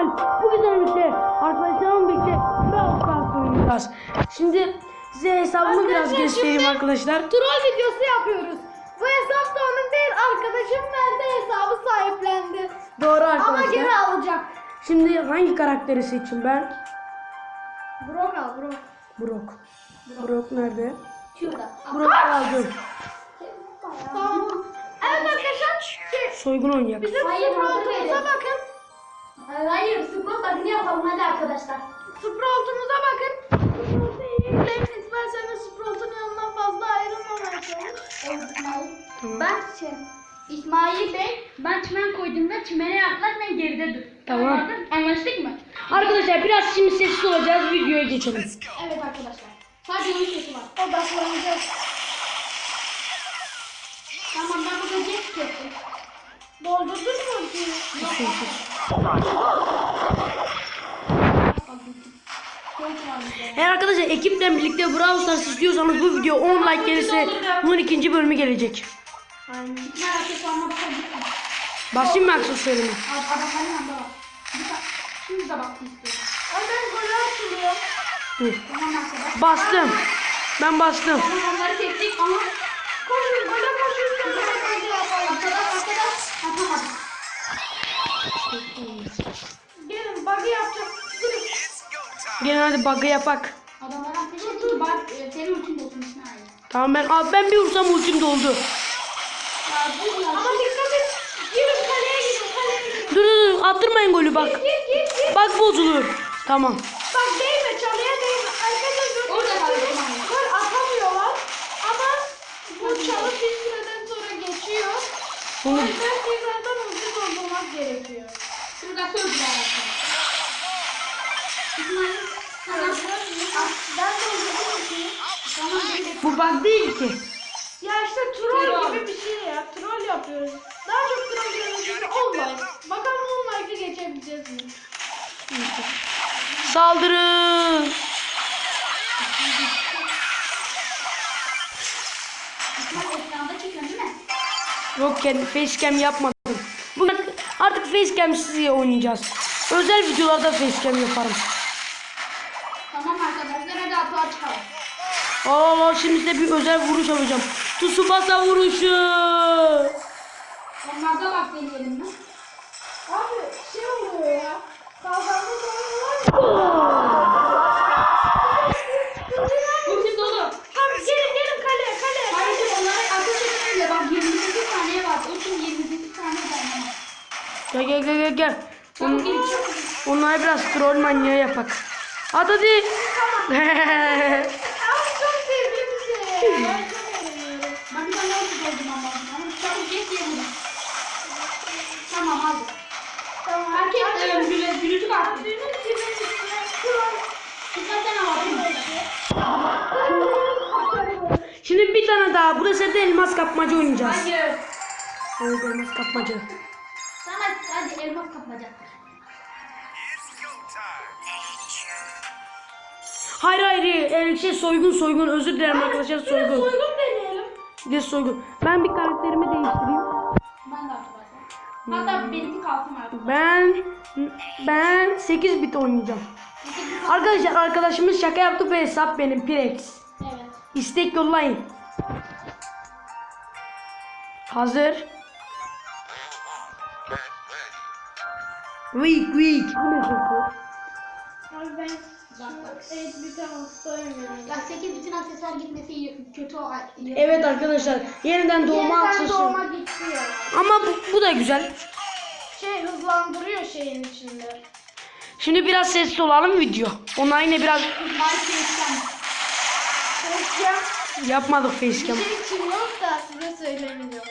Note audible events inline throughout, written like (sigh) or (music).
Kemal. Bugün birlikte arkadaşlarımla birlikte Brawl Stars oynayacağız. Şimdi size hesabımı biraz göstereyim arkadaşlar. Troll videosu yapıyoruz. Bu hesap da onun değil arkadaşım nerede hesabı sahiplendi. Doğru Ama arkadaşlar. geri alacak. Şimdi hangi karakteri seçeyim ben? Brok al Brok. Brock. Brock nerede? Şurada. Brock aldım. Tamam. Evet arkadaşlar. Şey, Soygun oynayak. bizim hayır. bakın. Hayır, Sprout adını yapalım hadi arkadaşlar. Sprout'umuza bakın. Sprout'u iyi izleyin. İsterseniz Sprout'un yanından fazla ayrılmamaya çalış. Evet, İsmail. Tamam. Ben şey, İsmail Bey, ben çimen koyduğumda çimene yaklaşmayın geride dur. Tamam. Anladın? Anlaştık mı? Arkadaşlar biraz şimdi sessiz olacağız. Videoya geçelim. Evet arkadaşlar. Sadece onun sesi var. Odaklanacağız. Tamam ben burada cep kestim. Doldurdun mu ki? Eğer arkadaşlar ekiple birlikte Brawl Stars istiyorsanız bu video 10 like gelirse bunun ikinci bölümü gelecek. Bakabilirim. Başlayayım mı. Tamam arkadaşlar. Bastım. Ben bastım. Onları kestik ama Koşun koşun. Atamadım. Gelin bug'ı hadi bug'ı yapak. Adamlara ateş. Bak e, senin ultin. Tamam ben abi ben bir vursam ultim doldu. Ya dur ya. Ama dikkat et. Girin kaleye gidin. Kaleye gidin. Dur dur dur attırmayın golü bak. Git git git. Bak bozulur. Tamam. Bak değme çalıya değme. Arkadaşlar Orada gördüğünüz kaldı, gibi tamam. gol atamıyorlar. Ama bu çalı bir süreden sonra geçiyor. O Bunu yüzden tekrardan hızlı doldurmak gerekiyor. Şurada ben de. bu bug değil ki. Ya işte troll, Troll. gibi bir şey ya. Troll yapıyoruz. Daha çok troll görüntüsü 10 like. Bakalım 10 like'ı geçebileceğiz mi? Saldırın. İsmail ekranda çıkıyor değil mi? Yok kendi facecam yapmadım. Bugün artık facecam size oynayacağız. Özel videolarda facecam yaparım. Tamam arkadaşlar hadi atağa çıkalım. Allah Allah şimdi size bir özel vuruş yapacağım. Tsubasa vuruşu. Onlarda bak deneyelim mi? Abi şey oluyor ya. Kazanma sorunu var Ultim onlara biraz troll manyağı yapak. Hadi. Yerine. Tamam hadi. Tamam. Herkes Hadi. e, gülü, gülücük attı. Şimdi bir tane daha. Bu da sefer elmas kapmaca oynayacağız. Hayır. Evet elmas kapmaca. Sana hadi elmas kapmaca. Hayır hayır. e, şey soygun soygun. Özür dilerim arkadaşlar soygun. soygun deneyelim. Bir soygun. Ben bir karakterimi değiştireyim. Ben de arkadaşlar. Hatta benimki kalsın. Ben ben 8 bit oynayacağım. Arkadaşlar arkadaşımız şaka yaptı ve hesap benim Pirex. Evet. İstek yollayın. Hazır. Weak weak. Bu ne sesi? Abi ben Evet oynuyorum. Ya 8 bütün aksesuar gitmesi iyi- kötü o. iyi. Evet arkadaşlar yeniden doğma Yeniden aksesuarı. doğma gitti ya. Ama bu, bu da güzel. Şey hızlandırıyor şeyin içinde. Şimdi biraz sessiz olalım video. Onlar yine biraz yetişen. Facecam yapmadık bir facecam. şey için yok da size söylemeyeceğim.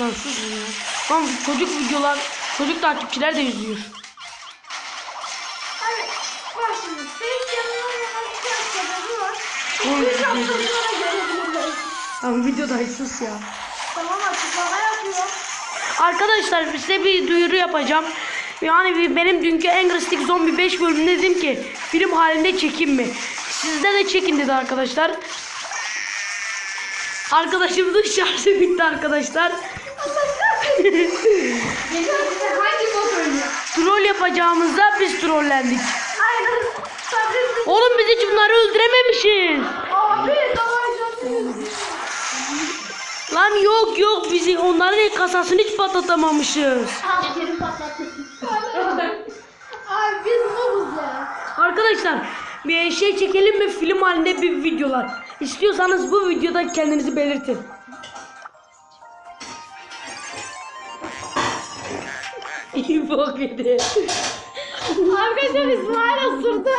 Lan sus ya. Lan çocuk videolar, çocuk takipçiler de izliyor. Abi bak şimdi var. Oy, hafta güzel. sonra görebilirler. Lan videodayız sus ya. Tamam açıklama yapıyor. Arkadaşlar size bir duyuru yapacağım. Yani bir- benim dünkü Angry Stick Zombie 5 bölümünde dedim ki film halinde çekin mi? Sizde de çekin dedi arkadaşlar. Arkadaşımızın (laughs) şarjı bitti arkadaşlar. (laughs) Geçen hangi oynuyor? Troll yap yapacağımızda biz trollendik. Aynen. Oğlum biz hiç bunları öldürememişiz. Abi Lan yok yok bizi onların kasasını hiç patlatamamışız. Abi biz noobuz ya. Arkadaşlar bir şey çekelim mi film halinde bir videolar. İstiyorsanız bu videoda kendinizi belirtin. İyi bok yedi. Arkadaşlar İsmail osurdu.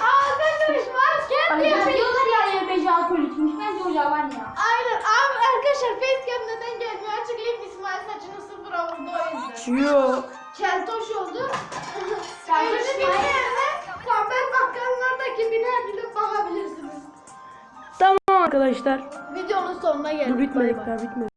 Arkadaşlar İsmail kendi Ya yapıyor. diyorlar ya YBC alkol içmiş. Bence o yalan ya. Aynen abi arkadaşlar facecam neden gelmiyor açıklayayım İsmail saçını sıfıra vurdu o yüzden. Yo. Keltoş oldu. Öyle İsmail. bilmeyenler Kamber Bakkanlar'daki biner gidip bakabilirsiniz. Tamam arkadaşlar. Videonun sonuna geldik. Dur bitmedi Bay bay. daha bitmedi.